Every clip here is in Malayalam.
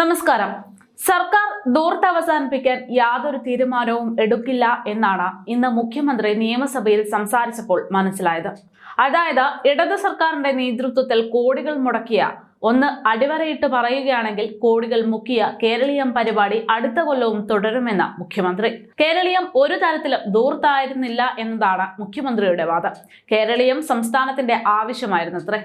നമസ്കാരം. സർക്കാർ ദൂർത്ത് അവസാനിപ്പിക്കാൻ യാതൊരു തീരുമാനവും എടുക്കില്ല എന്നാണ് ഇന്ന് മുഖ്യമന്ത്രി നിയമസഭയിൽ സംസാരിച്ചപ്പോൾ മനസ്സിലായത്. അതായത് ഇടത് സർക്കാരിന്റെ നേതൃത്വത്തിൽ കോടികൾ മുടക്കിയ ഒന്ന് അടിവരയിട്ട് പറയുകയാണെങ്കിൽ കോടികൾ മുക്കിയ കേരളീയം പരിപാടി അടുത്ത കൊല്ലവും തുടരുമെന്ന് മുഖ്യമന്ത്രി. കേരളീയം ഒരു തരത്തിലും ദൂർത്തായിരുന്നില്ല എന്നതാണ് മുഖ്യമന്ത്രിയുടെ വാദം. കേരളീയം സംസ്ഥാനത്തിന്റെ ആവശ്യമായിരുന്നത്രേ.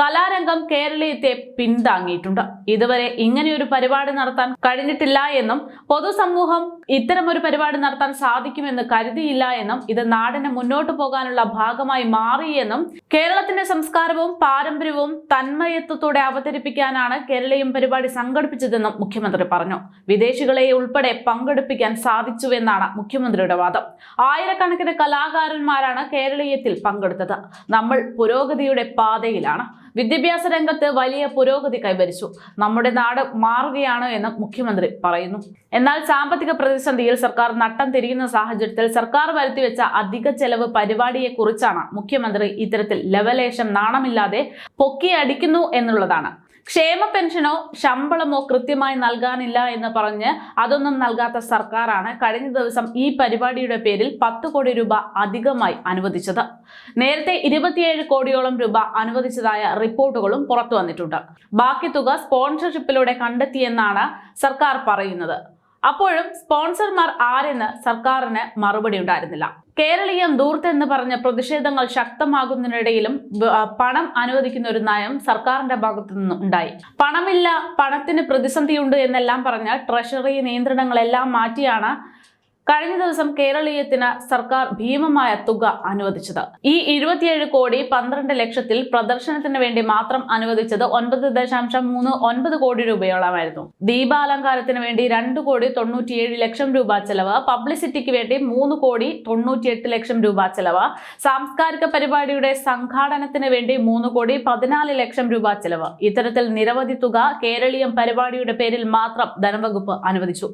കലാരംഗം കേരളീയത്തെ പിന്താങ്ങിയിട്ടുണ്ട്. ഇതുവരെ ഇങ്ങനെയൊരു പരിപാടി നടത്താൻ കഴിഞ്ഞിട്ടില്ല എന്നും പൊതുസമൂഹം ഇത്തരമൊരു പരിപാടി നടത്താൻ സാധിക്കുമെന്ന് കരുതിയില്ല എന്നും ഇത് നാടിന് മുന്നോട്ട് പോകാനുള്ള ഭാഗമായി മാറിയെന്നും കേരളത്തിന്റെ സംസ്കാരവും പാരമ്പര്യവും തന്മയത്വത്തോടെ അവതരിപ്പിക്കാനാണ് കേരളീയം പരിപാടി സംഘടിപ്പിച്ചതെന്നും മുഖ്യമന്ത്രി പറഞ്ഞു. വിദേശികളെ ഉൾപ്പെടെ പങ്കെടുപ്പിക്കാൻ സാധിച്ചുവെന്നാണ് മുഖ്യമന്ത്രിയുടെ വാദം. ആയിരക്കണക്കിന് കലാകാരന്മാരാണ് കേരളീയത്തിൽ പങ്കെടുത്തത്. നമ്മൾ പുരോഗതിയുടെ പാതയിലാണ്. വിദ്യാഭ്യാസ രംഗത്ത് വലിയ പുരോഗതി കൈവരിച്ചു. നമ്മുടെ നാട് മാറുകയാണ് എന്ന് മുഖ്യമന്ത്രി പറയുന്നു. എന്നാൽ സാമ്പത്തിക പ്രതിസന്ധിയിൽ സർക്കാർ നട്ടം തിരിയുന്ന സാഹചര്യത്തിൽ സർക്കാർ വരുത്തിവെച്ച അധിക ചെലവ് പരിപാടിയെ കുറിച്ചാണ് മുഖ്യമന്ത്രി ഇത്തരത്തിൽ ലവലേശം നാണമില്ലാതെ പൊക്കിയടിക്കുന്നു എന്നുള്ളതാണ്. ക്ഷേമ പെൻഷനോ ശമ്പളമോ കൃത്യമായി നൽകാനില്ല എന്ന് പറഞ്ഞ് അതൊന്നും നൽകാത്ത സർക്കാരാണ് കഴിഞ്ഞ ദിവസം ഈ പരിപാടിയുടെ പേരിൽ പത്ത് കോടി രൂപ അധികമായി അനുവദിച്ചത്. നേരത്തെ ഇരുപത്തിയേഴ് കോടിയോളം രൂപ അനുവദിച്ചതായ റിപ്പോർട്ടുകളും പുറത്തു വന്നിട്ടുണ്ട്. ബാക്കി തുക സ്പോൺസർഷിപ്പിലൂടെ കണ്ടെത്തിയെന്നാണ് സർക്കാർ പറയുന്നത്. അപ്പോഴും സ്പോൺസർമാർ ആരെന്ന് സർക്കാരിന് മറുപടി ഉണ്ടായിരുന്നില്ല. കേരളീയം ദൂർത്ത് എന്ന് പറഞ്ഞ പ്രതിഷേധങ്ങൾ ശക്തമാകുന്നതിനിടയിലും പണം അനുവദിക്കുന്ന ഒരു നയം സർക്കാരിന്റെ ഭാഗത്തു നിന്നും ഉണ്ടായി. പണമില്ല പണത്തിന് പ്രതിസന്ധിയുണ്ട് എന്നെല്ലാം പറഞ്ഞ് ട്രഷറി നിയന്ത്രണങ്ങളെല്ലാം മാറ്റിയാണ് കഴിഞ്ഞ ദിവസം കേരളീയത്തിന് സർക്കാർ ഭീമമായ തുക അനുവദിച്ചത്. ഈ ഇരുപത്തിയേഴ് കോടി പന്ത്രണ്ട് ലക്ഷത്തിൽ പ്രദർശനത്തിന് വേണ്ടി മാത്രം അനുവദിച്ചത് ഒൻപത് ദശാംശം മൂന്ന് ഒൻപത് കോടി രൂപയോളമായിരുന്നു. ദീപാലങ്കാരത്തിന് വേണ്ടി രണ്ട് കോടി തൊണ്ണൂറ്റിയേഴ് ലക്ഷം രൂപ ചെലവ് പബ്ലിസിറ്റിക്ക് വേണ്ടി മൂന്ന് കോടി തൊണ്ണൂറ്റിയെട്ട് ലക്ഷം രൂപ ചെലവ് സാംസ്കാരിക പരിപാടിയുടെ സംഘാടനത്തിന് വേണ്ടി മൂന്ന് കോടി പതിനാല് ലക്ഷം രൂപ ചെലവ്. ഇത്തരത്തിൽ നിരവധി തുക കേരളീയം പരിപാടിയുടെ പേരിൽ മാത്രം ധനവകുപ്പ് അനുവദിച്ചു.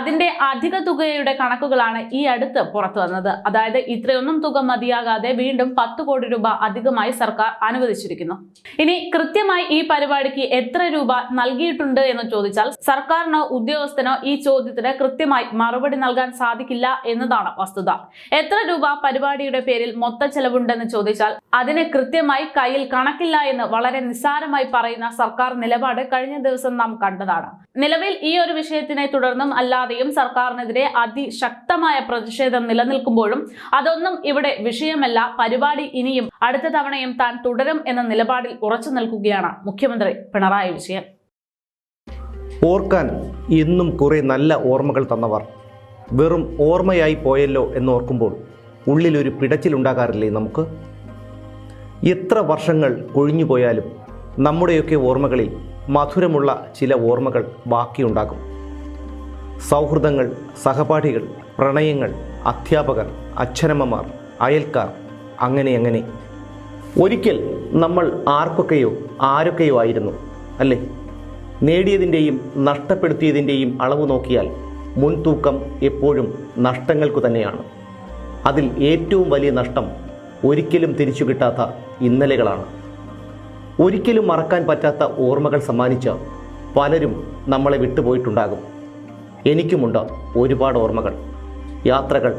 അതിന്റെ അധിക തുകയുടെ കണക്കുകളാണ് ഈ അടുത്ത് പുറത്തു വന്നത്. അതായത് ഇത്രയൊന്നും തുക മതിയാകാതെ വീണ്ടും പത്ത് കോടി രൂപ അധികമായി സർക്കാർ അനുവദിച്ചിരിക്കുന്നു. ഇനി കൃത്യമായി ഈ പരിപാടിക്ക് എത്ര രൂപ നൽകിയിട്ടുണ്ട് എന്ന് ചോദിച്ചാൽ സർക്കാരിനോ ഉദ്യോഗസ്ഥനോ ഈ ചോദ്യത്തിന് കൃത്യമായി മറുപടി നൽകാൻ സാധിക്കില്ല എന്നതാണ് വസ്തുത. എത്ര രൂപ പരിപാടിയുടെ പേരിൽ മൊത്ത ചെലവുണ്ടെന്ന് ചോദിച്ചാൽ അതിന് കൃത്യമായി കയ്യിൽ കണക്കില്ല എന്ന് വളരെ നിസ്സാരമായി പറയുന്ന സർക്കാർ നിലപാട് കഴിഞ്ഞ ദിവസം നാം കണ്ടതാണ്. നിലവിൽ ഈ ഒരു വിഷയത്തിനെ തുടർന്നും അല്ലാതെയും സർക്കാരിനെതിരെ അതിശക്തമായ പ്രതിഷേധം നിലനിൽക്കുമ്പോഴും അതൊന്നും ഇവിടെ വിഷയമല്ല. പരിപാടി ഇനിയും അടുത്ത തവണയും താൻ തുടരും എന്ന നിലപാടിൽ ഉറച്ചു നിൽക്കുകയാണ് മുഖ്യമന്ത്രി പിണറായി വിജയൻ. ഓർക്കാൻ ഇന്നും കുറെ നല്ല ഓർമ്മകൾ തന്നവർ. വെറും ഓർമ്മയായി പോയല്ലോ എന്നോർക്കുമ്പോൾ ഉള്ളിലൊരു പിടച്ചിലുണ്ടാകാറില്ലേ നമുക്ക്? എത്ര വർഷങ്ങൾ കൊഴിഞ്ഞു പോയാലും നമ്മുടെയൊക്കെ ഓർമ്മകളിൽ മധുരമുള്ള ചില ഓർമ്മകൾ ബാക്കിയുണ്ടാകും. സൗഹൃദങ്ങൾ സഹപാഠികൾ പ്രണയങ്ങൾ അധ്യാപകർ അച്ഛനമ്മമാർ അയൽക്കാർ അങ്ങനെ അങ്ങനെ. ഒരിക്കൽ നമ്മൾ ആർക്കൊക്കെയോ ആരൊക്കെയോ ആയിരുന്നു അല്ലേ? നേടിയതിന്റെയും നഷ്ടപ്പെടുത്തിയതിന്റെയും അളവ് നോക്കിയാൽ മുൻതൂക്കം എപ്പോഴും നഷ്ടങ്ങൾക്കു തന്നെയാണ്. അതിൽ ഏറ്റവും വലിയ നഷ്ടം ഒരിക്കലും തിരിച്ചു കിട്ടാത്ത ഇന്നലകളാണ്. ഒരിക്കലും മറക്കാൻ പറ്റാത്ത ഓർമ്മകൾ സമ്മാനിച്ച പലരും നമ്മളെ വിട്ടുപോയിട്ടുണ്ടാകും. എനിക്കുമുണ്ട് ഒരുപാട് ഓർമ്മകൾ. യാത്രകൾ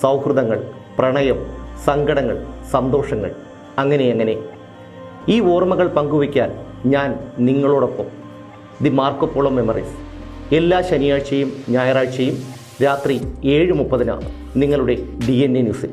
സൗഹൃദങ്ങൾ പ്രണയം സങ്കടങ്ങൾ സന്തോഷങ്ങൾ അങ്ങനെ അങ്ങനെ. ഈ ഓർമ്മകൾ പങ്കുവയ്ക്കാൻ ഞാൻ നിങ്ങളോടൊപ്പം. The Marco Polo memories. എല്ലാ ശനിയാഴ്ചയും ഞായറാഴ്ചയും രാത്രി ഏഴ് മുപ്പതിനാണ് നിങ്ങളുടെ ഡി എൻ എ ന്യൂസിൽ.